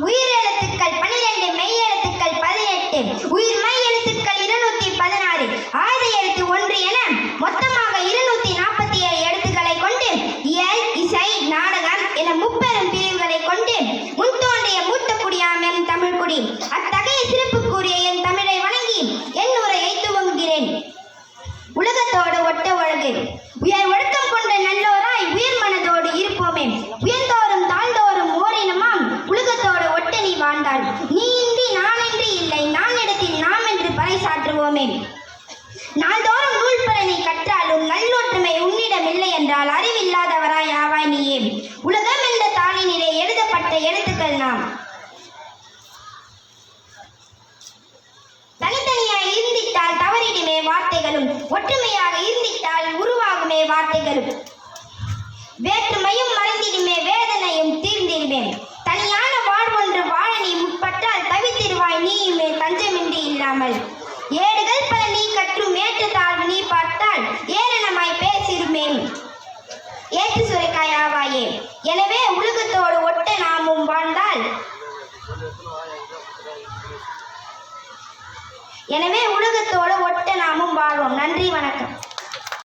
உயிர் எழுத்துக்கள் பனிரெண்டு மெய் எழுத்துக்கள் பதினெட்டு உயிர் மெய் எழுத்துக்கள் இருநூத்தி பதினாறு ஆயுத எழுத்து நீ இன்றி நானின்றி இல்லை நான் இடத்தில் நாம் என்று பறைசாற்றுவோமே நாள்தோறும் நூல் பலனை கற்றாலும் நல்லொற்றுமை உன்னிடம் இல்லை என்றால் அறிவில்லாதவராய் ஆவாய் நீயே. உலகம் என்ற தாளினிலே எழுதப்பட்ட எழுத்துக்கள் நாம். தனித்தனியாய் இருந்திட்டால் தவறிடுமே வார்த்தைகளும் ஒற்றுமையாக இருந்திட்டால் உருவாகுமே வார்த்தைகளும். வேற்று தஞ்சமின்றி ஏடுகள் பல நீ கற்றும் ஏற்று தாழ்வு நீ பார்த்தால் ஏளனமாய் பேசிடுமே ஏற்று சுரைக்காய் ஆவாயே. எனவே உலகத்தோடு ஒட்ட நாமும் வாழ்ந்தால். எனவே உலகத்தோடு